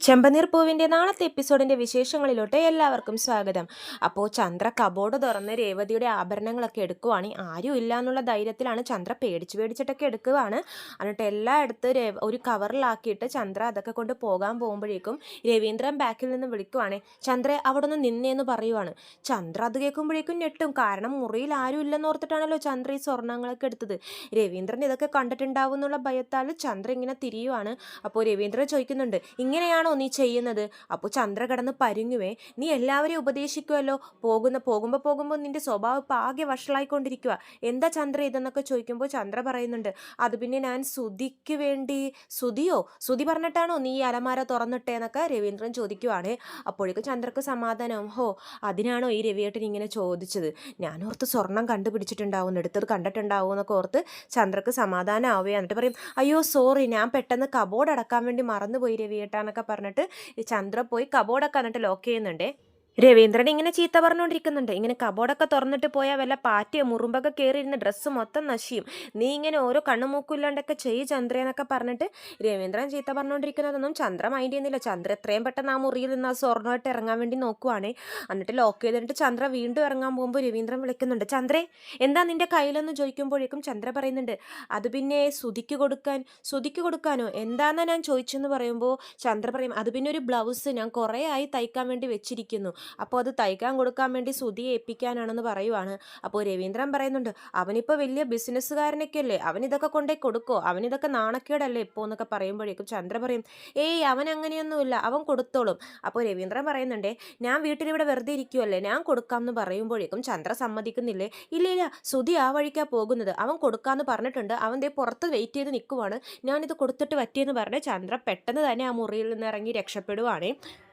ചെമ്പനീർ പൂവിന്റെ നാളത്തെ എപ്പിസോഡിന്റെ വിശേഷങ്ങളിലോട്ട് എല്ലാവർക്കും സ്വാഗതം. അപ്പോൾ ചന്ദ്ര കബോർഡ് തുറന്ന് രേവതിയുടെ ആഭരണങ്ങളൊക്കെ എടുക്കുവാണ്. ആരും ഇല്ല എന്നുള്ള ധൈര്യത്തിലാണ് ചന്ദ്ര പേടിച്ച് പേടിച്ചിട്ടൊക്കെ എടുക്കുവാണ്. എന്നിട്ട് എല്ലായിടത്തും രേവ ഒരു കവറിലാക്കിയിട്ട് ചന്ദ്ര അതൊക്കെ കൊണ്ട് പോകാൻ പോകുമ്പോഴേക്കും രവീന്ദ്രൻ ബാക്കിൽ നിന്ന് വിളിക്കുവാണ്. ചന്ദ്ര അവിടെ നിന്ന് നിന്നേന്ന് പറയുവാണ്. ചന്ദ്ര അത് കേൾക്കുമ്പോഴേക്കും ഞെട്ടും. കാരണം മുറിയിൽ ആരും ഇല്ലെന്ന് ഓർത്തിട്ടാണല്ലോ ചന്ദ്ര ഈ സ്വർണങ്ങളൊക്കെ എടുത്തത്. രവീന്ദ്രൻ ഇതൊക്കെ കണ്ടിട്ടുണ്ടാവും എന്നുള്ള ഭയത്താൽ ചന്ദ്ര ഇങ്ങനെ തിരിയുവാണ്. അപ്പോൾ രവീന്ദ്രൻ ചോദിക്കുന്നുണ്ട് ഇങ്ങനെയാണോ നീ ചെയ്യുന്നത്? അപ്പോൾ ചന്ദ്ര കടന്ന് പരുങ്ങുവേ. നീ എല്ലാവരെയും ഉപദേശിക്കുമല്ലോ പോകുന്ന പോകുമ്പോൾ പോകുമ്പോൾ നിന്റെ സ്വഭാവം ഇപ്പോൾ ആകെ വഷളായിക്കൊണ്ടിരിക്കുക എന്താ ചന്ദ്ര ഇതെന്നൊക്കെ ചോദിക്കുമ്പോൾ ചന്ദ്ര പറയുന്നുണ്ട് അത് പിന്നെ ഞാൻ സുധിക്ക് വേണ്ടി സുധിയോ സുധി പറഞ്ഞിട്ടാണോ നീ ഈ അലമാര തുറന്നിട്ടേ എന്നൊക്കെ രവീന്ദ്രൻ ചോദിക്കുവാണ്. അപ്പോഴേക്കും ചന്ദ്രക്ക് സമാധാനം ഹോ അതിനാണോ ഈ രവിയേട്ടൻ ഇങ്ങനെ ചോദിച്ചത്? ഞാൻ ഓർത്ത് സ്വർണം കണ്ടുപിടിച്ചിട്ടുണ്ടാവും എടുത്തത് കണ്ടിട്ടുണ്ടാവും എന്നൊക്കെ ഓർത്ത് ചന്ദ്രക്ക് സമാധാനം ആവുക എന്നിട്ട് പറയും അയ്യോ സോറി ഞാൻ പെട്ടെന്ന് കബോർഡ് അടക്കാൻ വേണ്ടി മറന്നുപോയി രവിയേട്ടാ എന്നൊക്കെ പറഞ്ഞിട്ട് ഈ ചന്ദ്ര പോയി കബോർഡൊക്കെ എന്നിട്ട് ലോക്ക് ചെയ്യുന്നുണ്ടേ. രവീന്ദ്രൻ ഇങ്ങനെ ചീത്ത പറഞ്ഞുകൊണ്ടിരിക്കുന്നുണ്ട് ഇങ്ങനെ കബോർഡൊക്കെ തുറന്നിട്ട് പോയാൽ വല്ല പാറ്റിയോ മുറുമ്പൊക്കെ കയറിയിരുന്ന ഡ്രസ്സ് മൊത്തം നശിയും. നീ ഇങ്ങനെ ഓരോ കണ്ണുമൂക്കില്ലാണ്ടൊക്കെ ചെയ്യ് ചന്ദ്ര എന്നൊക്കെ പറഞ്ഞിട്ട് രവീന്ദ്രൻ ചീത്ത പറഞ്ഞുകൊണ്ടിരിക്കുന്നതൊന്നും ചന്ദ്ര മൈൻഡ് ചെയ്യുന്നില്ല. ചന്ദ്ര എത്രയും പെട്ടെന്ന് ആ മുറിയിൽ നിന്ന് ആ സ്വർണമായിട്ട് ഇറങ്ങാൻ വേണ്ടി നോക്കുവാണേ. എന്നിട്ട് ലോക്ക് ചെയ്തിട്ട് ചന്ദ്ര വീണ്ടും ഇറങ്ങാൻ പോകുമ്പോൾ രവീന്ദ്രൻ വിളിക്കുന്നുണ്ട്. ചന്ദ്രേ എന്താ നിന്റെ കയ്യിലെന്ന് ചോദിക്കുമ്പോഴേക്കും ചന്ദ്ര പറയുന്നുണ്ട് അത് പിന്നെ സുതിക്ക് കൊടുക്കാൻ സുതിക്ക് കൊടുക്കാനോ? എന്താണെന്നാ ഞാൻ ചോദിച്ചെന്ന് പറയുമ്പോൾ ചന്ദ്ര പറയും അത് പിന്നെ ഒരു ബ്ലൗസ് ഞാൻ കുറേ ആയി തയ്ക്കാൻ വേണ്ടി വെച്ചിരിക്കുന്നു. അപ്പോൾ അത് തയ്ക്കാൻ കൊടുക്കാൻ വേണ്ടി സുതി ഏൽപ്പിക്കാനാണെന്ന് പറയുവാണ്. അപ്പോൾ രവീന്ദ്രൻ പറയുന്നുണ്ട് അവനിപ്പോൾ വലിയ ബിസിനസ്സുകാരനൊക്കെ അല്ലേ അവൻ ഇതൊക്കെ കൊണ്ടേ കൊടുക്കോ? അവനിതൊക്കെ നാണക്കേടല്ലേ ഇപ്പോൾ എന്നൊക്കെ പറയുമ്പോഴേക്കും ചന്ദ്ര പറയും ഏയ് അവൻ അങ്ങനെയൊന്നുമില്ല. അവൻ കൊടുത്തോളും. അപ്പോൾ രവീന്ദ്രൻ പറയുന്നുണ്ടേ ഞാൻ വീട്ടിലിവിടെ വെറുതെ ഇരിക്കുമല്ലേ ഞാൻ കൊടുക്കാം എന്ന് പറയുമ്പോഴേക്കും ചന്ദ്ര സമ്മതിക്കുന്നില്ലേ? ഇല്ല ഇല്ല സുധി ആ വഴിക്കാ പോകുന്നത്. അവൻ കൊടുക്കാമെന്ന് പറഞ്ഞിട്ടുണ്ട്. അവൻ ദേ പുറത്ത് വെയിറ്റ് ചെയ്ത് നിൽക്കുവാണ്. ഞാനിത് കൊടുത്തിട്ട് പറ്റിയെന്ന് പറഞ്ഞ് ചന്ദ്ര പെട്ടെന്ന് തന്നെ ആ മുറിയിൽ നിന്ന് ഇറങ്ങി രക്ഷപ്പെടുവാണേ.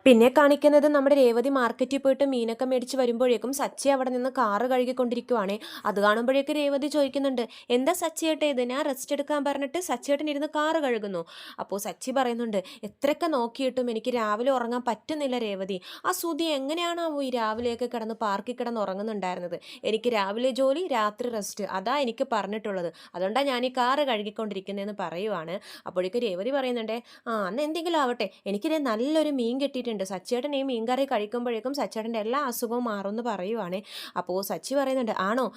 പിന്നെ കാണിക്കുന്നത് നമ്മുടെ രേവതി മാർക്കറ്റിൽ പോയിട്ട് മീനൊക്കെ മേടിച്ച് വരുമ്പോഴേക്കും സച്ചി അവിടെ നിന്ന് കാറ് കഴുകിക്കൊണ്ടിരിക്കുവാണ്. അത് കാണുമ്പോഴേക്കും രേവതി ചോദിക്കുന്നുണ്ട് എന്താ സച്ചിയേട്ടെ ഇത്? ഞാൻ റെസ്റ്റ് എടുക്കാൻ പറഞ്ഞിട്ട് സച്ചിയേട്ടൻ ഇരുന്ന് കാറ് കഴുകുന്നു. അപ്പോൾ സച്ചി പറയുന്നുണ്ട് എത്രയൊക്കെ നോക്കിയിട്ടും എനിക്ക് രാവിലെ ഉറങ്ങാൻ പറ്റുന്നില്ല രേവതി. ആ സുതി എങ്ങനെയാണാവോ ഈ രാവിലെയൊക്കെ കിടന്ന് പാർക്കിൽ കിടന്ന് ഉറങ്ങുന്നുണ്ടായിരുന്നത്? എനിക്ക് രാവിലെ ജോലി രാത്രി റെസ്റ്റ് അതാ എനിക്ക് പറഞ്ഞിട്ടുള്ളത്. അതുകൊണ്ടാണ് ഞാൻ ഈ കാറ് കഴുകിക്കൊണ്ടിരിക്കുന്നതെന്ന് പറയുവാണ്. അപ്പോഴേക്ക് രേവതി പറയുന്നുണ്ടേ ആ അന്ന് എന്തെങ്കിലും ആവട്ടെ. എനിക്കിത് നല്ലൊരു മീൻ കിട്ടിയിട്ടുണ്ട്. സച്ചേട്ടൻ ഈ മീൻ കറി കഴിക്കുമ്പോഴേക്കും സച്ചേട്ടന്റെ എല്ലാ അസുഖവും മാറുമെന്ന് പറയുവാണേ. അപ്പോൾ സച്ചി പറയുന്നുണ്ട് ആണോ?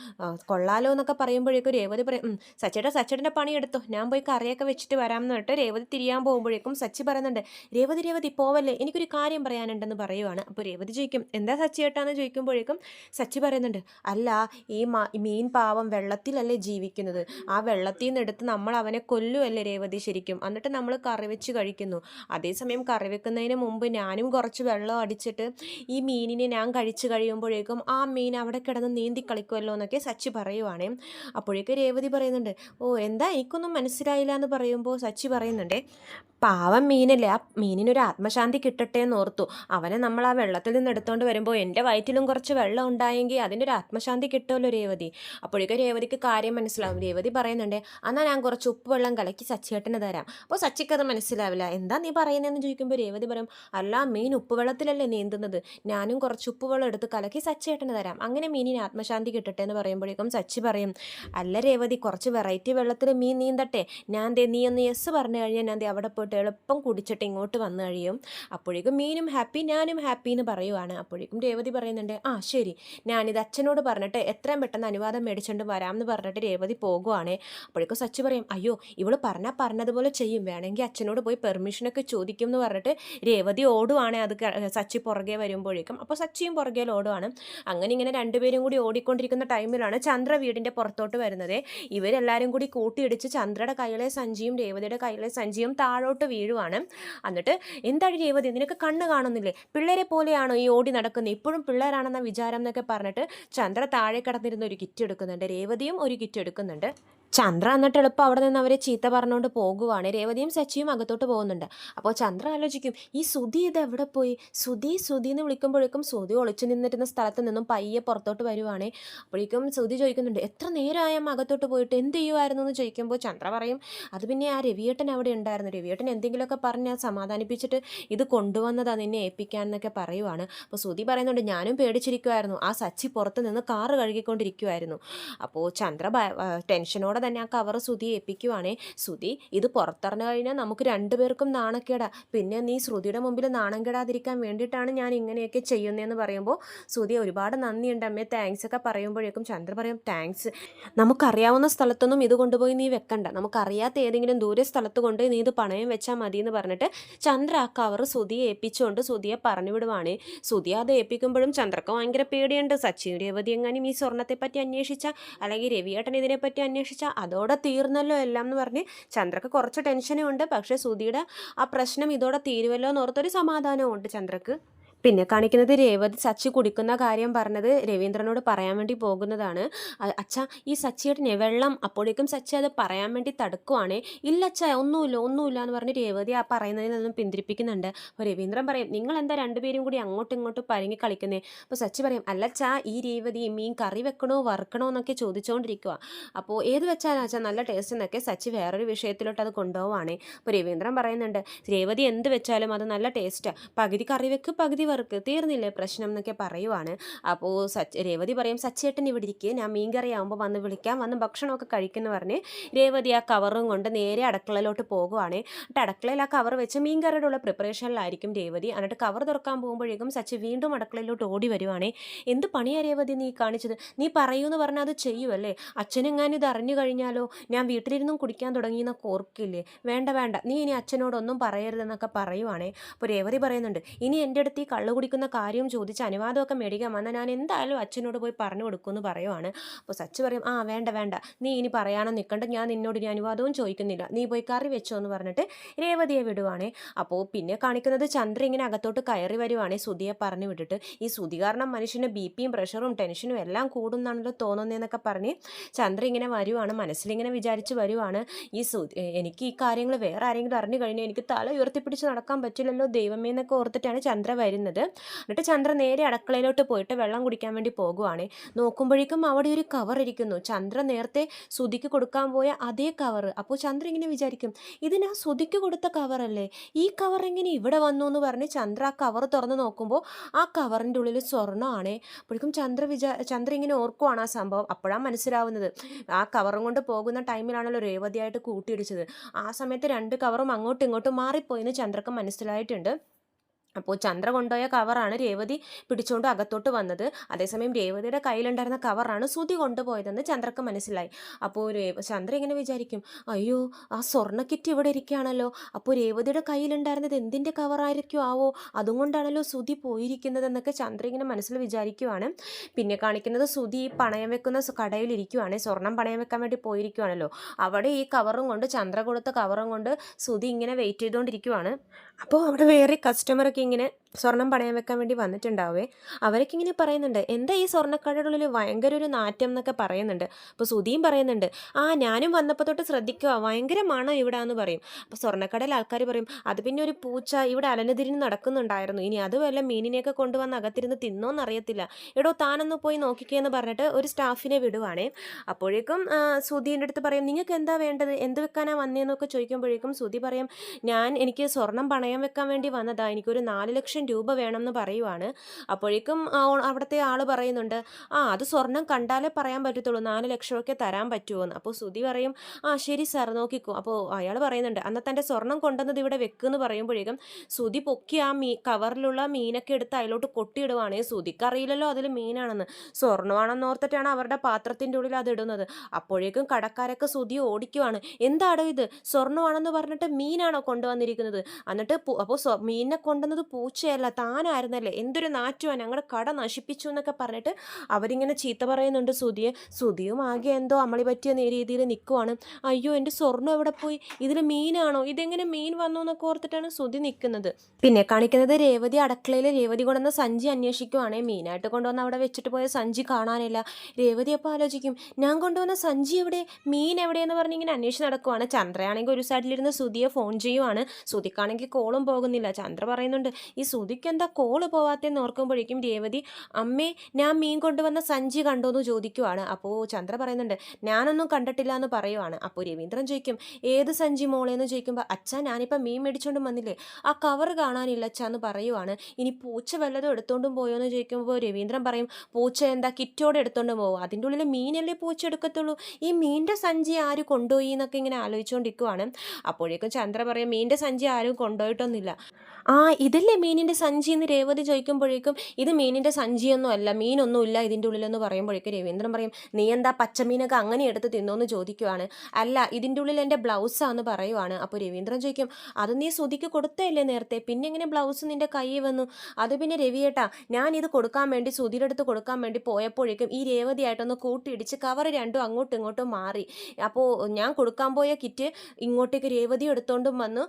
കൊള്ളാലോ എന്നൊക്കെ പറയുമ്പോഴേക്കും രേവതി പറയും സച്ചേട്ടൻ സച്ചേട്ടാ സച്ചേട്ടന്റെ പണി എടുത്തോ ഞാൻ പോയി കറിയൊക്കെ വെച്ചിട്ട് വരാം എന്ന് പറഞ്ഞിട്ട് രേവതി തിരിയാൻ പോകുമ്പോഴേക്കും സച്ചി പറയുന്നുണ്ട് രേവതി രേവതി പോവല്ലേ. എനിക്കൊരു കാര്യം പറയാനുണ്ടെന്ന് പറയുവാണ്. അപ്പോൾ രേവതി ചോദിക്കും എന്താ സച്ചിയേട്ടാന്ന്? ചോദിക്കുമ്പോഴേക്കും സച്ചി പറയുന്നുണ്ട് അല്ല ഈ മീൻ പാവം വെള്ളത്തിലല്ലേ ജീവിക്കുന്നത്. ആ വെള്ളത്തിൽ നിന്ന് എടുത്ത് നമ്മൾ അവനെ കൊല്ലുമല്ലേ രേവതി ശരിക്കും? എന്നിട്ട് നമ്മൾ കറി വെച്ച് കഴിക്കുന്നു. അതേസമയം കറി വെക്കുന്നതിന് മുമ്പ് ഞാനും കുറച്ച് വെള്ളം അടിച്ചിട്ട് ഈ മീനിനെ ഞാൻ കഴിച്ച് കഴിയുമ്പോഴേക്കും ആ മീൻ അവിടെ കിടന്ന് നീന്തി കളിക്കുമല്ലോ എന്നൊക്കെ സച്ചി പറയുവാണേ. അപ്പോഴേക്കും രേവതി പറയുന്നുണ്ട് ഓ എന്താ എനിക്കൊന്നും മനസ്സിലായില്ല എന്ന് പറയുമ്പോൾ? സച്ചി പറയുന്നുണ്ട് പാവം മീനല്ലേ ആ മീനിനൊരു ആത്മശാന്തി കിട്ടട്ടെ എന്ന് ഓർത്തു. അവനെ നമ്മൾ ആ വെള്ളത്തിൽ നിന്ന് എടുത്തുകൊണ്ട് വരുമ്പോൾ എന്റെ വയറ്റിലും കുറച്ച് വെള്ളം ഉണ്ടായെങ്കിൽ അതിന്റെ ഒരു ആത്മശാന്തി കിട്ടുമല്ലോ രേവതി. അപ്പോഴേക്കും രേവതിക്ക് കാര്യം മനസ്സിലാവും. രേവതി പറയുന്നുണ്ട് എന്നാൽ ഞാൻ കുറച്ച് ഉപ്പ് വെള്ളം കലക്കി സച്ചിയേട്ടന് തരാം. അപ്പോൾ സച്ചിക്ക് അത് മനസ്സിലാവില്ല എന്താ നീ പറയുന്നതെന്ന് ചോദിക്കുമ്പോൾ രേവതി പറയും അല്ല മീൻ ഉപ്പുവെള്ളത്തിലല്ലേ നീന്തുന്നത്? ഞാനും കുറച്ച് ഉപ്പുവെള്ളം എടുത്ത് കലക്കി സച്ചേട്ടന് തരാം. അങ്ങനെ മീനിന് ആത്മശാന്തി കിട്ടട്ടെ എന്ന് പറയുമ്പോഴേക്കും സച്ചി പറയും അല്ല രേവതി കുറച്ച് വെറൈറ്റി വെള്ളത്തിൽ മീൻ നീന്തട്ടെ. ഞാൻ ദേ നീ ഒന്ന് യെസ് പറഞ്ഞു കഴിഞ്ഞാൽ ഞാൻ ദേ അവിടെ പോയിട്ട് എളുപ്പം കുടിച്ചിട്ട് ഇങ്ങോട്ട് വന്നു കഴിയും. അപ്പോഴേക്കും മീനും ഹാപ്പി ഞാനും ഹാപ്പി എന്ന് പറയുവാണ്. അപ്പോഴേക്കും രേവതി പറയുന്നുണ്ട് ആ ശരി. ഞാനിത് അച്ഛനോട് പറഞ്ഞിട്ട് എത്രയും പെട്ടെന്ന് അനുവാദം മേടിച്ചുകൊണ്ട് വരാമെന്ന് പറഞ്ഞിട്ട് രേവതി പോകുവാണേ. അപ്പോഴേക്കും സച്ചി പറയും അയ്യോ ഇവൾ പറഞ്ഞാൽ പറഞ്ഞതുപോലെ ചെയ്യും. വേണമെങ്കിൽ അച്ഛനോട് പോയി പെർമിഷനൊക്കെ ചോദിക്കും എന്ന് പറഞ്ഞിട്ട് രേവതി ഓടുവാണ് അത് സച്ചി പുറകെ വരുമ്പോഴേക്കും. അപ്പോൾ സച്ചിയും പുറകെ ഓടുവാണ് അങ്ങനെ ഇങ്ങനെ രണ്ടുപേരും കൂടി ഓടിക്കൊണ്ടിരിക്കുന്ന ടൈമിലാണ് ചന്ദ്ര വീടിന്റെ പുറത്തോട്ട് വരുന്നത്. ഇവരെല്ലാവരും കൂടി കൂട്ടിയിടിച്ച് ചന്ദ്രയുടെ കയ്യിലെ സഞ്ചിയും രേവതിയുടെ കയ്യിലെ സഞ്ചിയും താഴോട്ട് വീഴുവാണ്. എന്നിട്ട് എന്താണ് രേവതി നിനക്ക് കണ്ണ് കാണുന്നില്ലേ? പിള്ളേരെ പോലെയാണോ ഈ ഓടി നടക്കുന്നത്? ഇപ്പോഴും പിള്ളേരാണെന്ന വിചാരം എന്നൊക്കെ പറഞ്ഞിട്ട് ചന്ദ്ര താഴെ കിടന്നിരുന്ന ഒരു കിറ്റ് എടുക്കുന്നുണ്ട്. രേവതിയും ഒരു കിറ്റ് എടുക്കുന്നുണ്ട്. ചന്ദ്ര എന്നിട്ട് എളുപ്പം അവിടെ നിന്ന് അവരെ ചീത്ത പറഞ്ഞുകൊണ്ട് പോകുവാണ്. രേവതിയും സച്ചിയും അകത്തോട്ട് പോകുന്നുണ്ട്. അപ്പോൾ ചന്ദ്ര ആലോചിക്കും ഈ സുധി ഇത് എവിടെ പോയി. സുധി സുധി എന്ന് വിളിക്കുമ്പോഴേക്കും സുധി ഒളിച്ചു നിന്നിരുന്ന സ്ഥലത്ത് നിന്നും പയ്യെ പുറത്തോട്ട് വരുവാണേ. അപ്പോഴേക്കും സുധി ചോദിക്കുന്നുണ്ട് എത്ര നേരമായ അകത്തോട്ട് പോയിട്ട്? എന്ത് ചെയ്യുമായിരുന്നു എന്ന് ചോദിക്കുമ്പോൾ ചന്ദ്ര പറയും അത് പിന്നെ ആ രവിയേട്ടൻ അവിടെ ഉണ്ടായിരുന്നു. രവിയേട്ടൻ എന്തെങ്കിലുമൊക്കെ പറഞ്ഞ് സമാധാനിപ്പിച്ചിട്ട് ഇത് കൊണ്ടുവന്നതാ നിന്നെ ഏൽപ്പിക്കാൻ എന്നൊക്കെ പറയുവാണ്. അപ്പോൾ സുധി പറയുന്നുണ്ട് ഞാനും പേടിച്ചിരിക്കുമായിരുന്നു ആ സച്ചി പുറത്ത് നിന്ന് കാറ് കഴുകിക്കൊണ്ടിരിക്കുമായിരുന്നു അപ്പോൾ ചന്ദ്ര ടെൻഷനോടെ തന്നെ ആ കവർ സുധി ഏൽപ്പിക്കുവാണേ. സുധി ഇത് പുറത്തറിഞ്ഞു കഴിഞ്ഞാൽ നമുക്ക് രണ്ടുപേർക്കും നാണക്കേടാ. പിന്നെ നീ ശ്രുതിയുടെ മുമ്പിൽ നാണം കെടാതിരിക്കാൻ വേണ്ടിയിട്ടാണ് ഞാൻ ഇങ്ങനെയൊക്കെ ചെയ്യുന്നതെന്ന് പറയുമ്പോൾ സുധി ഒരുപാട് നന്ദിയുണ്ട് അമ്മേ. താങ്ക്സ് ഒക്കെ പറയുമ്പോഴേക്കും ചന്ദ്ര പറയും താങ്ക്സ് നമുക്കറിയാവുന്ന സ്ഥലത്തൊന്നും ഇത് കൊണ്ടുപോയി നീ വെക്കണ്ട. നമുക്കറിയാത്ത ഏതെങ്കിലും ദൂരെ സ്ഥലത്ത് കൊണ്ട് നീ ഇത് പണയം വെച്ചാൽ മതി എന്ന് പറഞ്ഞിട്ട് ചന്ദ്ര ആ കവർ സുധിയെ ഏൽപ്പിച്ചുകൊണ്ട് സുധിയെ പറഞ്ഞു വിടുവാണ്. സുധി അത് ഏൽപ്പിക്കുമ്പോഴും ചന്ദ്രക്ക് ഭയങ്കര പേടിയുണ്ട്. സച്ചിൻ രേവതി എങ്ങാനും ഈ സ്വർണത്തെപ്പറ്റി അന്വേഷിച്ചാൽ അന്വേഷിച്ച അല്ലെങ്കിൽ രവിയേട്ടൻ ഇതിനെപ്പറ്റി അന്വേഷിച്ച അതോടെ തീർന്നല്ലോ എല്ലാം എന്ന് പറഞ്ഞ് ചന്ദ്രക്ക് കുറച്ച് ടെൻഷനും ഉണ്ട്. പക്ഷേ സുധിയുടെ ആ പ്രശ്നം ഇതോടെ തീരുമല്ലോ എന്ന് ഓർത്തൊരു സമാധാനവും ഉണ്ട് ചന്ദ്രക്ക്? പിന്നെ കാണിക്കുന്നത് രേവതി സച്ചി കുടിക്കുന്ന കാര്യം പറഞ്ഞത് രവീന്ദ്രനോട് പറയാൻ വേണ്ടി പോകുന്നതാണ്. അച്ഛ ഈ സച്ചിയേട്ടനെ വെള്ളം അപ്പോഴേക്കും സച്ചി അത് പറയാൻ വേണ്ടി തടുക്കുവാണേ. ഇല്ല അച്ഛ ഒന്നുമില്ല ഒന്നുമില്ല എന്ന് പറഞ്ഞ് രേവതി ആ പറയുന്നതിൽ നിന്നും പിന്തിരിപ്പിക്കുന്നുണ്ട്. അപ്പോൾ രവീന്ദ്രൻ പറയും നിങ്ങൾ എന്താ രണ്ടുപേരും കൂടി അങ്ങോട്ടും ഇങ്ങോട്ടും പരങ്ങി കളിക്കുന്നേ? അപ്പോൾ സച്ചി പറയും അല്ല അച്ഛ ഈ രേവതി മീൻ കറി വെക്കണോ വറുക്കണോ എന്നൊക്കെ ചോദിച്ചുകൊണ്ടിരിക്കുക അപ്പോൾ ഏത് വെച്ചാലും അച്ഛാ നല്ല ടേസ്റ്റ് എന്നൊക്കെ സച്ചി വേറൊരു വിഷയത്തിലോട്ട് അത് കൊണ്ടുപോവാണേ. അപ്പോൾ രവീന്ദ്രൻ പറയുന്നുണ്ട് രേവതി എന്ത് വെച്ചാലും അത് നല്ല ടേസ്റ്റാണ് പകുതി കറി വെക്ക് പകുതി വറുക്ക് തീർന്നില്ലേ പ്രശ്നം എന്നൊക്കെ പറയുവാണ്. അപ്പോൾ സച്ച് രേവതി പറയും സച്ചേട്ടൻ ഇവിടെ ഇരിക്കുക ഞാൻ മീൻ കറി ആകുമ്പോൾ വന്ന് വിളിക്കാം വന്ന് ഭക്ഷണമൊക്കെ കഴിക്കുന്ന പറഞ്ഞ് രേവതി ആ കവറും കൊണ്ട് നേരെ അടുക്കളയിലോട്ട് പോകുവാണ്. എന്നിട്ട് അടുക്കളയിൽ ആ കവർ വെച്ച് മീൻ കറിയുടെ ഉള്ള പ്രിപ്പറേഷനിലായിരിക്കും രേവതി. എന്നിട്ട് കവർ തുറക്കാൻ പോകുമ്പോഴേക്കും സച്ചി വീണ്ടും അടുക്കളയിലോട്ട് ഓടി വരുവാണേ. എന്ത് പണിയാണ് രേവതി നീ കാണിച്ചത്? നീ പറയൂന്ന് പറഞ്ഞാൽ അത് ചെയ്യുമല്ലേ അച്ഛനെങ്ങാനും ഇത് അറിഞ്ഞു കഴിഞ്ഞാലോ? ഞാൻ വീട്ടിലിരുന്നും കുടിക്കാൻ തുടങ്ങിയെന്നൊക്കെ ഓർക്കില്ലേ വേണ്ട വേണ്ട. നീ ഇനി അച്ഛനോടൊന്നും പറയരുതെന്നൊക്കെ പറയുവാണേ. അപ്പോൾ രേവതി പറയുന്നുണ്ട് ഇനി എന്റെ അടുത്ത് ഈ കള്ളു കുടിക്കുന്ന കാര്യവും ചോദിച്ച് അനുവാദമൊക്കെ മേടിക്കാൻ വന്നാൽ ഞാൻ എന്തായാലും അച്ഛനോട് പോയി പറഞ്ഞു കൊടുക്കുമെന്ന് പറയുവാണ്. അപ്പോൾ സച്ച് പറയും ആ വേണ്ട വേണ്ട. നീ ഇനി പറയാനോ നിൽക്കണ്ട ഞാൻ നിന്നോട് ഇനി അനുവാദവും ചോദിക്കുന്നില്ല. നീ പോയി കറി വെച്ചോ എന്ന് പറഞ്ഞിട്ട് രേവതിയെ വിടുവാണേ. അപ്പോൾ പിന്നെ കാണിക്കുന്നത് ചന്ദ്ര ഇങ്ങനെ അകത്തോട്ട് കയറി വരുവാണേ സുധിയെ പറഞ്ഞു വിട്ടിട്ട്. ഈ സുധി കാരണം മനുഷ്യന് ബി പിയും പ്രഷറും ടെൻഷനും എല്ലാം കൂടുന്നാണല്ലോ തോന്നുന്നതെന്നൊക്കെ പറഞ്ഞ് ചന്ദ്ര ഇങ്ങനെ വരുവാണ്. മനസ്സിലിങ്ങനെ വിചാരിച്ച് വരുവാണ്. ഈ സു എനിക്ക് ഈ കാര്യങ്ങൾ വേറെ ആരെങ്കിലും അറിഞ്ഞു കഴിഞ്ഞാൽ എനിക്ക് തല ഉയർത്തിപ്പിടിച്ച് നടക്കാൻ പറ്റില്ലല്ലോ ദൈവമേ എന്നൊക്കെ ഓർത്തിട്ടാണ് ചന്ദ്ര വരുന്നത്. എന്നിട്ട് ചന്ദ്ര നേരെ അടുക്കളയിലോട്ട് പോയിട്ട് വെള്ളം കുടിക്കാൻ വേണ്ടി പോകുവാണ്. നോക്കുമ്പോഴേക്കും അവിടെ ഒരു കവർ ഇരിക്കുന്നു. ചന്ദ്ര നേരത്തെ സുധിക്ക് കൊടുക്കാൻ പോയ അതേ കവർ അപ്പോൾ ചന്ദ്ര ഇങ്ങനെ വിചാരിക്കും ഇത് ഞാൻ സുധിക്ക് കൊടുത്ത കവറല്ലേ ഈ കവർ എങ്ങനെ ഇവിടെ വന്നു? എന്ന് പറഞ്ഞ് ചന്ദ്ര ആ കവർ തുറന്ന് നോക്കുമ്പോൾ ആ കവറിന്റെ ഉള്ളിൽ സ്വർണമാണ്. അപ്പോഴേക്കും ചന്ദ്ര വിചാ ചന്ദ്ര ഇങ്ങനെ ഓർക്കുവാണ് ആ സംഭവം. അപ്പോഴാണ് മനസ്സിലാവുന്നത്. ആ കവറും കൊണ്ട് പോകുന്ന ടൈമിലാണല്ലോ രേവതിയായിട്ട് കൂട്ടിയിടിച്ചത്. ആ സമയത്ത് രണ്ട് കവറും അങ്ങോട്ടും ഇങ്ങോട്ടും മാറിപ്പോയെന്ന് ചന്ദ്രക്ക് മനസ്സിലായിട്ടുണ്ട്. അപ്പോൾ ചന്ദ്ര കൊണ്ടുപോയ കവറാണ് രേവതി പിടിച്ചുകൊണ്ട് അകത്തോട്ട് വന്നത്. അതേസമയം രേവതിയുടെ കയ്യിലുണ്ടായിരുന്ന കവറാണ് സുതി കൊണ്ടുപോയതെന്ന് ചന്ദ്രക്ക് മനസ്സിലായി. അപ്പോൾ രേവ ചന്ദ്ര ഇങ്ങനെ വിചാരിക്കും അയ്യോ ആ സ്വർണ കിറ്റ് ഇവിടെ ഇരിക്കുകയാണല്ലോ. അപ്പോൾ രേവതിയുടെ കയ്യിലുണ്ടായിരുന്നത് എന്തിന്റെ കവറായിരിക്കും ആവോ? അതും കൊണ്ടാണല്ലോ സുതി പോയിരിക്കുന്നത് എന്നൊക്കെ ചന്ദ്ര ഇങ്ങനെ മനസ്സിൽ വിചാരിക്കുവാണ്. പിന്നെ കാണിക്കുന്നത് സുതി ഈ പണയം വെക്കുന്ന കടയിൽ ഇരിക്കുവാണ്. സ്വർണം പണയം വെക്കാൻ വേണ്ടി പോയിരിക്കുവാണല്ലോ. അവിടെ ഈ കവറും കൊണ്ട് ചന്ദ്ര കൊടുത്ത കവറും കൊണ്ട് സുതി ഇങ്ങനെ വെയിറ്റ് ചെയ്തുകൊണ്ടിരിക്കുവാണ്. അപ്പോൾ അവിടെ വേറെ കസ്റ്റമറൊക്കെ ഇങ്ങനെ സ്വർണം പണയം വെക്കാൻ വേണ്ടി വന്നിട്ടുണ്ടാവേ. അവരൊക്കെ ഇങ്ങനെ പറയുന്നുണ്ട് എന്താ ഈ സ്വർണക്കടയുടെ ഉള്ളിൽ ഭയങ്കര ഒരു നാറ്റം എന്നൊക്കെ പറയുന്നുണ്ട്. അപ്പോൾ സുധിയും പറയുന്നുണ്ട് ആ ഞാനും വന്നപ്പോൾ തൊട്ട് ശ്രദ്ധിക്കുക ഭയങ്കര മണം ഇവിടെ എന്ന് പറയും. അപ്പോൾ സ്വർണക്കടയിൽ ആൾക്കാർ പറയും അത് പിന്നെ ഒരു പൂച്ച ഇവിടെ അലനതിരിഞ്ഞ് നടക്കുന്നുണ്ടായിരുന്നു. ഇനി അത് വല്ല മീനിനെയൊക്കെ കൊണ്ടുവന്ന് അകത്തിരുന്ന് തിന്നോന്നറിയത്തില്ല. എടോ താനൊന്ന് പോയി നോക്കിക്കേ എന്ന് പറഞ്ഞിട്ട് ഒരു സ്റ്റാഫിനെ വിടുവാണേ. അപ്പോഴേക്കും സുധീന്റെ അടുത്ത് പറയും നിങ്ങൾക്ക് എന്താ വേണ്ടത്? എന്ത് വെക്കാനാണ് വന്നതെന്നൊക്കെ ചോദിക്കുമ്പോഴേക്കും സുധി പറയും ഞാൻ എനിക്ക് സ്വർണം പണയം വെക്കാൻ വേണ്ടി വന്നതാണ് എനിക്കൊരു നാല് ലക്ഷം രൂപ വേണമെന്ന് പറയുവാണ്. അപ്പോഴേക്കും അവിടുത്തെ ആൾ പറയുന്നുണ്ട് ആ അത് സ്വർണം കണ്ടാലേ പറയാൻ പറ്റത്തുള്ളൂ. നാല് ലക്ഷമൊക്കെ തരാൻ പറ്റുമോന്ന് അപ്പോൾ സുധി പറയും ആ ശരി സാർ നോക്കിക്കോ. അപ്പോൾ അയാൾ പറയുന്നുണ്ട് അന്ന് തന്റെ സ്വർണം കൊണ്ടുവന്നത് ഇവിടെ വെക്കുമെന്ന് പറയുമ്പോഴേക്കും സുധി പൊക്കി ആ മീ കവറിലുള്ള മീനൊക്കെ എടുത്ത് അതിലോട്ട് കൊട്ടിയിടുവാണേ. സുധിക്ക് അറിയില്ലല്ലോ അതിൽ മീനാണെന്ന്. സ്വർണമാണെന്ന് ഓർത്തിട്ടാണ് അവരുടെ പാത്രത്തിന്റെ ഉള്ളിൽ അത് ഇടുന്നത്. അപ്പോഴേക്കും കടക്കാരൊക്കെ സുധി ഓടിക്കുവാണ് എന്താടോ ഇത്? സ്വർണമാണെന്ന് പറഞ്ഞിട്ട് മീനാണോ കൊണ്ടുവന്നിരിക്കുന്നത്? എന്നിട്ട് അപ്പോൾ മീനിനെ കൊണ്ടുവന്നത് പൂച്ചയല്ല താനായിരുന്നല്ലേ? എന്തൊരു നാറ്റുവാ? ഞങ്ങളുടെ കട നശിപ്പിച്ചു എന്നൊക്കെ പറഞ്ഞിട്ട് അവരിങ്ങനെ ചീത്ത പറയുന്നുണ്ട് സുധിയെ. സുധിയും ആകെ എന്തോ അമളി പറ്റിയ രീതിയിൽ നിൽക്കുവാണ് അയ്യോ എന്റെ സ്വർണം എവിടെ പോയി? ഇതിൽ മീനാണോ? ഇതെങ്ങനെ മീൻ വന്നു എന്നൊക്കെ ഓർത്തിട്ടാണ് സുധി നിൽക്കുന്നത് പിന്നെ കാണിക്കുന്നത് രേവതി അടുക്കളയിൽ രേവതി കൊണ്ടുവന്ന സഞ്ചി അന്വേഷിക്കുവാണേ. മീനായിട്ട് കൊണ്ടുവന്ന് അവിടെ വെച്ചിട്ട് പോയ സഞ്ചി കാണാനില്ല. രേവതി അപ്പോൾ ആലോചിക്കും ഞാൻ കൊണ്ടുവന്ന സഞ്ചി എവിടെ? മീൻ എവിടെയെന്ന് പറഞ്ഞ് ഇങ്ങനെ അന്വേഷിച്ച് നടക്കുവാണ്. ചന്ദ്രയാണെങ്കിൽ ഒരു സൈഡിലിരുന്ന് സുധിയെ ഫോൺ ചെയ്യുവാണ്. സുധിക്കാണെങ്കിൽ കോളും പോകുന്നില്ല. ചന്ദ്ര പറയുന്നുണ്ട് ഈ സുധി സുധിക്ക് എന്താ കോൾ പോവാത്തെന്ന് ഓർക്കുമ്പോഴേക്കും രേവതി അമ്മേ ഞാൻ മീൻ കൊണ്ടുവന്ന സഞ്ചി കണ്ടോ എന്ന് ചോദിക്കുവാണ്. അപ്പോൾ ചന്ദ്ര പറയുന്നുണ്ട് ഞാനൊന്നും കണ്ടിട്ടില്ല എന്ന് പറയുവാണ്. അപ്പോൾ രവീന്ദ്രൻ ചോദിക്കും ഏത് സഞ്ചി മോളെ എന്ന് ചോദിക്കുമ്പോൾ അച്ഛാ ഞാനിപ്പോൾ മീൻ മേടിച്ചോണ്ടും വന്നില്ലേ ആ കവർ കാണാനില്ല അച്ഛ എന്ന് പറയുവാണ്. ഇനി പൂച്ച വല്ലതും എടുത്തോണ്ടും പോയോ എന്ന് ചോദിക്കുമ്പോൾ രവീന്ദ്രൻ പറയും പൂച്ച എന്താ കിറ്റോടെ എടുത്തോണ്ട് പോകും അതിന്റെ ഉള്ളിൽ മീനല്ലേ പൂച്ച എടുക്കത്തുള്ളൂ? ഈ മീന്റെ സഞ്ചി ആര് കൊണ്ടുപോയി? എന്നൊക്കെ ഇങ്ങനെ ആലോചിച്ചുകൊണ്ടിരിക്കുവാണ് അപ്പോഴേക്കും ചന്ദ്ര പറയും മീന്റെ സഞ്ചി ആരും കൊണ്ടുപോയിട്ടൊന്നുമില്ല. ആ ഇതല്ലേ മീനിന്റെ സഞ്ചി എന്ന് രേവതി ചോദിക്കുമ്പോഴേക്കും ഇത് മീനിന്റെ സഞ്ചിയൊന്നും അല്ല മീനൊന്നും ഇല്ല ഇതിന്റെ ഉള്ളിലെന്ന് പറയുമ്പോഴേക്കും രവീന്ദ്രൻ പറയും നീ എന്താ പച്ചമീനൊക്കെ അങ്ങനെ എടുത്ത് തിന്നോന്ന് ചോദിക്കുവാണ്. അല്ല ഇതിന്റെ ഉള്ളിൽ എന്റെ ബ്ലൗസാന്ന് പറയുവാണ്. അപ്പോൾ രവീന്ദ്രൻ ചോദിക്കും അത് നീ സുതിക്ക് കൊടുത്തല്ലേ നേരത്തെ? പിന്നെ എങ്ങനെ ബ്ലൗസ് നിന്റെ കയ്യിൽ വന്നു? അത് പിന്നെ രവിയേട്ടാ ഞാൻ ഇത് കൊടുക്കാൻ വേണ്ടി സുധിയുടെ അടുത്ത് കൊടുക്കാൻ വേണ്ടി പോയപ്പോഴേക്കും ഈ രേവതിയായിട്ടൊന്ന് കൂട്ടിയിടിച്ച് കവർ രണ്ടും അങ്ങോട്ടും ഇങ്ങോട്ടും മാറി. അപ്പോൾ ഞാൻ കൊടുക്കാൻ പോയ കിറ്റ് ഇങ്ങോട്ടേക്ക് രേവതി എടുത്തോണ്ടും വന്നു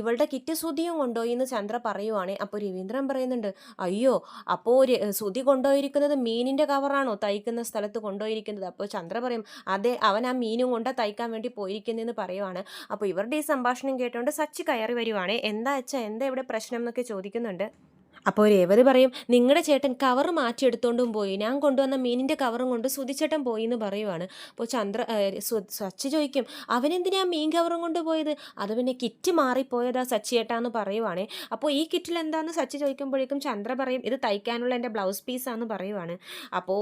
ഇവളുടെ കിറ്റ് സുധിയും കൊണ്ടുപോയി എന്ന് ചന്ദ്ര പറയുവാണേ. അപ്പോൾ രവീന്ദ്രൻ പറയുന്നുണ്ട് അയ്യോ അപ്പോൾ ഒരു ശ്രുതി കൊണ്ടുപോയിരിക്കുന്നത് മീനിന്റെ കവറാണോ തയ്ക്കുന്ന സ്ഥലത്ത് കൊണ്ടുപോയിരിക്കുന്നത്? അപ്പോൾ ചന്ദ്ര പറയും അതെ അവൻ ആ മീനും കൊണ്ട് തയ്ക്കാൻ വേണ്ടി പോയിരിക്കുന്നതെന്ന് പറയുവാണ്. അപ്പോൾ ഇവരുടെ ഈ സംഭാഷണം കേട്ടുകൊണ്ട് സച്ചി കയറി വരുവാണേ. എന്താ വെച്ചാൽ എന്താ ഇവിടെ പ്രശ്നം? എന്നൊക്കെ ചോദിക്കുന്നുണ്ട്. അപ്പോൾ രേവതി പറയും നിങ്ങളുടെ ചേട്ടൻ കവർ മാറ്റിയെടുത്തോണ്ടും പോയി. ഞാൻ കൊണ്ടുവന്ന മീനിന്റെ കവറും കൊണ്ട് സുതിച്ചേട്ടൻ പോയി എന്ന് പറയുവാണ്. അപ്പോൾ ചന്ദ്ര സച്ചി ചോദിക്കും അവനെന്തിനാ മീൻ കവറും കൊണ്ട് പോയത്? അത് പിന്നെ കിറ്റ് മാറിപ്പോയതാ സച്ചിയേട്ടാന്ന് പറയുവാണേ. അപ്പോൾ ഈ കിറ്റിൽ എന്താന്ന് സച്ചി ചോദിക്കുമ്പോഴേക്കും ചന്ദ്ര പറയും ഇത് തയ്ക്കാനുള്ള എന്റെ ബ്ലൗസ് പീസാന്ന് പറയുവാണ്. അപ്പോൾ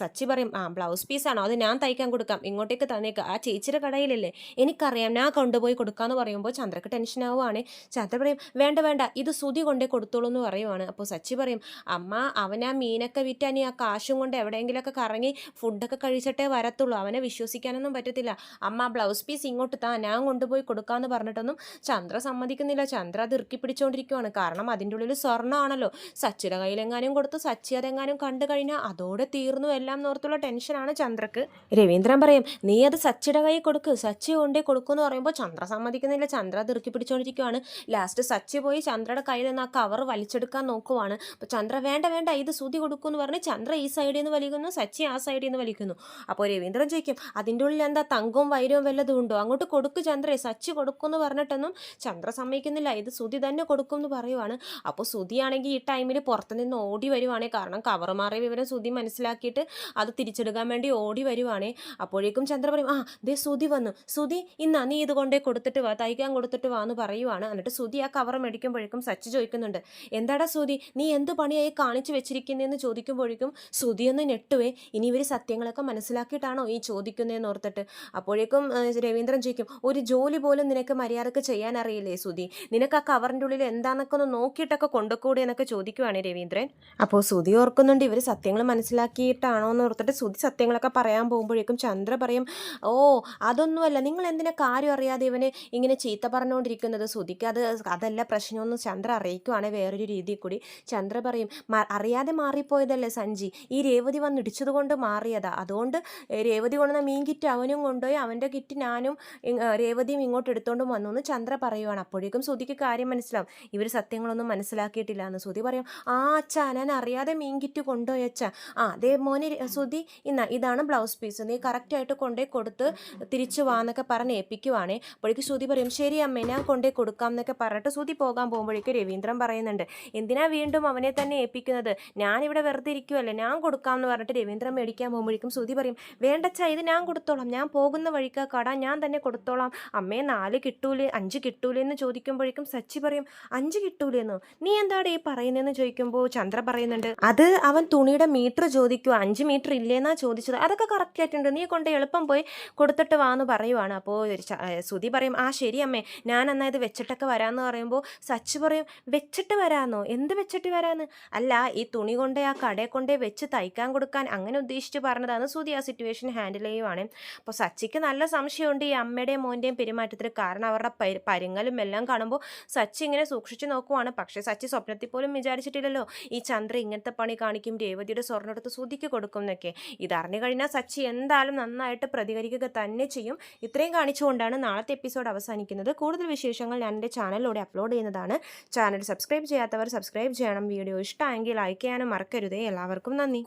സച്ചി പറയും ആ ബ്ലൗസ് പീസാണോ അത് ഞാൻ തയ്ക്കാൻ കൊടുക്കാം. ഇങ്ങോട്ടേക്ക് തന്നേക്കാം. ആ ചേച്ചിയുടെ കടയിലല്ലേ? എനിക്കറിയാം ഞാൻ കൊണ്ടുപോയി കൊടുക്കാമെന്ന് പറയുമ്പോൾ ചന്ദ്രക്ക് ടെൻഷൻ ആവുകയാണ് ചന്ദ്ര പറയും വേണ്ട വേണ്ട. ഇത് സുതി കൊണ്ടേ കൊടുത്തോളൂ എന്ന് പറയുവാണ്. അപ്പോൾ സച്ചി പറയും അമ്മ അവനാ മീനൊക്കെ വിറ്റാൻ ആ കാശും കൊണ്ട് എവിടെയെങ്കിലുമൊക്കെ കറങ്ങി ഫുഡൊക്കെ കഴിച്ചിട്ടേ വരത്തുള്ളൂ. അവനെ വിശ്വസിക്കാനൊന്നും പറ്റത്തില്ല. അമ്മ ബ്ലൗസ് പീസ് ഇങ്ങോട്ട് താ ഞാൻ കൊണ്ടുപോയി കൊടുക്കാമെന്ന് പറഞ്ഞിട്ടൊന്നും ചന്ദ്ര സമ്മതിക്കുന്നില്ല. ചന്ദ്ര അത് ഇറുക്കി പിടിച്ചുകൊണ്ടിരിക്കുവാണ് കാരണം അതിന്റെ ഉള്ളിൽ സ്വർണമാണല്ലോ. സച്ചിയുടെ കയ്യിലെങ്ങാനും കൊടുത്ത് സച്ചി അതെങ്ങാനും കണ്ടു കഴിഞ്ഞാൽ അതോടെ തീർന്നു എല്ലാം നോർത്തുള്ള ടെൻഷനാണ് ചന്ദ്രക്ക്. രവീന്ദ്രൻ പറയും നീ അത് സച്ചിയുടെ കൈ കൊടുക്ക്. സച്ചി കൊണ്ടേ കൊടുക്കുമെന്ന് പറയുമ്പോൾ ചന്ദ്ര സമ്മതിക്കുന്നില്ല. ചന്ദ്ര അത് ഇറുക്കി പിടിച്ചുകൊണ്ടിരിക്കുവാണ് ലാസ്റ്റ് സച്ചി പോയി ചന്ദ്രയുടെ കയ്യിൽ നിന്ന് ആ കവർ വലിച്ചെടുക്കാൻ നോക്കുവാണ്. അപ്പോൾ ചന്ദ്ര വേണ്ട വേണ്ട ഇത് സൂതി കൊടുക്കും എന്ന് പറഞ്ഞ് ചന്ദ്ര ഈ സൈഡിൽ നിന്ന് വലിക്കുന്നു സച്ചി ആ സൈഡിൽ നിന്ന് വലിക്കുന്നു. അപ്പോൾ രവീന്ദ്രൻ ചോദിക്കും അതിന്റെ ഉള്ളിൽ എന്താ തങ്കവും വൈരവും വല്ലതും ഉണ്ടോ? അങ്ങോട്ട് കൊടുക്ക് ചന്ദ്രേ സച്ചി കൊടുക്കുമെന്ന് പറഞ്ഞിട്ടൊന്നും ചന്ദ്ര സമ്മതിക്കുന്നില്ല. ഇത് സുതി തന്നെ കൊടുക്കും എന്ന് പറയുവാണ് അപ്പോൾ സുതിയാണെങ്കിൽ ഈ ടൈമിൽ പുറത്തുനിന്ന് ഓടി വരുവാണേ. കാരണം കവർ മാറിയ വിവരം സുതി മനസ്സിലാക്കിയിട്ട് അത് തിരിച്ചെടുക്കാൻ വേണ്ടി ഓടി വരുവാണേ. അപ്പോഴേക്കും ചന്ദ്ര പറയും ആ ദേ സുതി വന്നു. സുതി ഇന്നാ നീ ഇത് കൊണ്ടേ കൊടുത്തിട്ട് വാ തയ്ക്കാൻ കൊടുത്തിട്ട് വാ എന്ന് പറയുവാണ്. എന്നിട്ട് സുതി ആ കവർ മേടിക്കുമ്പോഴേക്കും സച്ചി ചോദിക്കുന്നുണ്ട് എന്താടാ സുതി നീ എന്ത് പണിയായി കാണിച്ചു വെച്ചിരിക്കുന്നതെന്ന് ചോദിക്കുമ്പോഴേക്കും സുധിയൊന്ന് ഞെട്ടുവേ. ഇനി ഇവർ സത്യങ്ങളൊക്കെ മനസ്സിലാക്കിയിട്ടാണോ ഈ ചോദിക്കുന്നതെന്ന് ഓർത്തിട്ട്. അപ്പോഴേക്കും രവീന്ദ്രൻ ചോദിക്കും ഒരു ജോലി പോലും നിനക്ക് മര്യാദയ്ക്ക് ചെയ്യാൻ അറിയില്ലേ സുധി നിനക്ക് ആ കവറിന്റെ ഉള്ളിൽ എന്താണെന്നൊക്കെ ഒന്ന് നോക്കിയിട്ടൊക്കെ കൊണ്ടുകൂടെ എന്നൊക്കെ ചോദിക്കുവാണ് രവീന്ദ്രൻ. അപ്പോൾ സുധി ഓർക്കുന്നുണ്ട് ഇവർ സത്യങ്ങൾ മനസ്സിലാക്കിയിട്ടാണോ എന്ന് ഓർത്തിട്ട് സുധി സത്യങ്ങളൊക്കെ പറയാൻ പോകുമ്പോഴേക്കും ചന്ദ്ര പറയും ഓ അതൊന്നുമല്ല. നിങ്ങൾ എന്തിനാ കാര്യം അറിയാതെ ഇവനെ ഇങ്ങനെ ചീത്ത പറഞ്ഞുകൊണ്ടിരിക്കുന്നത്? സുധിക്ക് അത് അതല്ല പ്രശ്നമൊന്നും ചന്ദ്ര അറിയിക്കുവാണെങ്കിൽ വേറൊരു രീതിയിൽ കൂടി. ചന്ദ്ര പറയും "മ- അറിയാതെ മാറിപ്പോയതല്ലേ സഞ്ജി? ഈ രേവതി വന്ന് ഇടിച്ചത് കൊണ്ട് മാറിയതാ. അതുകൊണ്ട് രേവതി കൊണ്ടുവന്ന മീൻ കിറ്റ് അവനും കൊണ്ടുപോയി അവന്റെ കിറ്റ് ഞാനും രേവതിയും ഇങ്ങോട്ട് എടുത്തുകൊണ്ടും വന്നു എന്ന് ചന്ദ്ര പറയുവാണ്. അപ്പോഴേക്കും സുതിക്ക് കാര്യം മനസ്സിലാവും. ഇവർ സത്യങ്ങളൊന്നും മനസ്സിലാക്കിയിട്ടില്ല എന്ന് സുതി പറയും ആ അച്ഛാ ഞാൻ അറിയാതെ മീൻ കിറ്റ് കൊണ്ടുപോയി അച്ഛാ. ആ അതേ മോനെ സുതി ഇന്ന ഇതാണ് ബ്ലൗസ് പീസ്. നീ കറക്റ്റായിട്ട് കൊണ്ടേ കൊടുത്ത് തിരിച്ചു വാന്നൊക്കെ പറഞ്ഞ് ഏൽപ്പിക്കുവാണേ. അപ്പോഴേക്കും ശ്രുതി പറയും ശരി അമ്മേ ഞാൻ കൊണ്ടേ കൊടുക്കാം എന്നൊക്കെ പറഞ്ഞിട്ട് ശ്രുതി പോകാൻ പോകുമ്പോഴേക്കും രവീന്ദ്രൻ പറയുന്നുണ്ട് എന്തിനാ വീണ്ടും അവനെ തന്നെ ഏൽപ്പിക്കുന്നത്? ഞാനിവിടെ വെറുതെ ഇരിക്കുമല്ലേ ഞാൻ കൊടുക്കാം എന്ന് പറഞ്ഞിട്ട് രവീന്ദ്രൻ മേടിക്കാൻ പോകുമ്പോഴേക്കും ശ്രുതി പറയും വേണ്ടച്ച ഇത് ഞാൻ കൊടുത്തോളാം. ഞാൻ പോകുന്ന വഴിക്ക് കട ഞാൻ തന്നെ കൊടുത്തോളാം. അമ്മയെ നാല് കിട്ടൂലേ അഞ്ച് കിട്ടൂലേ എന്ന് ചോദിക്കുമ്പോഴേക്കും സച്ചി പറയും അഞ്ച് കിട്ടൂലേന്നോ നീ എന്താണ് ഈ പറയുന്നതെന്ന് ചോദിക്കുമ്പോൾ ചന്ദ്ര പറയുന്നുണ്ട് അത് അവൻ തുണിയുടെ മീറ്റർ ചോദിക്കുക അഞ്ച് മീറ്റർ ഇല്ലേന്നാ ചോദിച്ചത്. അതൊക്കെ കറക്റ്റ് ആയിട്ടുണ്ട്. നീ കൊണ്ട് എളുപ്പം പോയി കൊടുത്തിട്ട് വാന്ന് പറയുവാണ്. അപ്പോൾ ശ്രുതി പറയും ആ ശരി അമ്മേ. ഞാൻ എന്നാൽ ഇത് വെച്ചിട്ടൊക്കെ വരാമെന്ന് പറയുമ്പോൾ സച്ച് പറയും വെച്ചിട്ട് വരാമെന്നോ എന്ത് വെച്ചിട്ട് വരാന്ന്? അല്ല ഈ തുണി കൊണ്ടേ ആ കടയെ കൊണ്ടേ വെച്ച് തയ്ക്കാൻ കൊടുക്കാൻ അങ്ങനെ ഉദ്ദേശിച്ച് പറഞ്ഞതാണ് സൂതി ആ സിറ്റുവേഷൻ ഹാൻഡിൽ ചെയ്യുവാണ്. അപ്പോൾ സച്ചിക്ക് നല്ല സംശയമുണ്ട് ഈ അമ്മയുടെയും മോന്റെയും പെരുമാറ്റത്തിൽ കാരണം അവരുടെ പരി- പരുങ്ങലും എല്ലാം കാണുമ്പോൾ സച്ചി ഇങ്ങനെ സൂക്ഷിച്ചു നോക്കുവാണ്. പക്ഷേ സച്ചി സ്വപ്നത്തിൽ പോലും വിചാരിച്ചിട്ടില്ലല്ലോ. ഈ ചന്ദ്ര ഇങ്ങനത്തെ പണി കാണിക്കും രേവതിയുടെ സ്വർണം എടുത്ത് സുധിക്ക് കൊടുക്കും എന്നൊക്കെ. ഇതറിഞ്ഞു കഴിഞ്ഞാൽ സച്ചി എന്തായാലും നന്നായിട്ട് പ്രതികരിക്കുക തന്നെ ചെയ്യും. ഇത്രയും കാണിച്ചുകൊണ്ടാണ് നാളത്തെ എപ്പിസോഡ് അവസാനിക്കുന്നത്. കൂടുതൽ വിശേഷങ്ങൾ ഞാൻ എന്റെ ചാനലിലൂടെ അപ്ലോഡ് ചെയ്യുന്നതാണ്. ചാനൽ സബ്സ്ക്രൈബ് ചെയ്യാത്തവർ സബ്സ്ക്രൈബ് ചെയ്യണം. വീഡിയോ ഇഷ്ടമെങ്കിൽ ലൈക്ക് ചെയ്യാനും മറക്കരുതേ. എല്ലാവർക്കും നന്ദി.